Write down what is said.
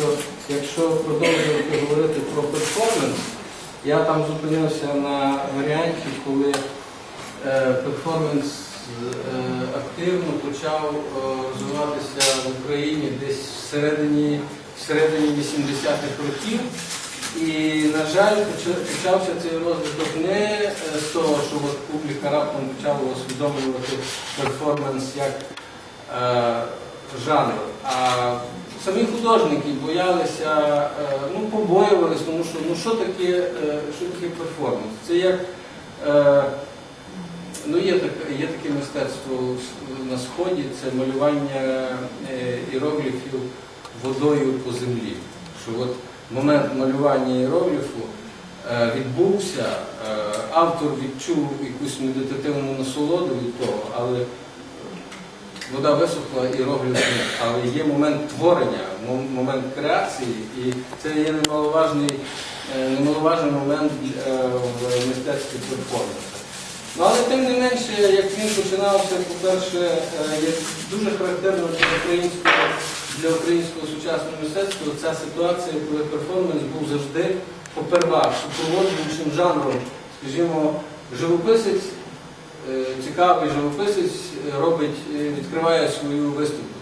що якщо продовжувати говорити про перформанс, я там зупинився на варіанті, коли е, перформанс е, активно почав е, розвиватися в Україні десь всередині, всередині 80-х років. І, на жаль, почався цей розвиток не е, з того, що от публіка раптом почала усвідомлювати перформанс як е, жанр, а самі художники боялися, е, ну, побоювалися, тому що ну, що таке, е, що таке перформанс? Це як е, Ну, є, так, є таке мистецтво на Сході, це малювання іерогліфів водою по землі. Що от момент малювання іерогліфу відбувся, автор відчув якусь медитативну насолоду від того, але вода висохла, іерогліф ні. Але є момент творення, момент креації, і це є немаловажний, е, немаловажний момент е, в мистецтві перформансу. Ну, але тим не менше, як він починався, по-перше, е, є дуже характерно для українського, для українського сучасного мистецтва ця ситуація, коли перформанс був завжди попервах, супроводжуючим жанром. Скажімо, живописець, е, цікавий живописець е, робить, е, відкриває свою виставку.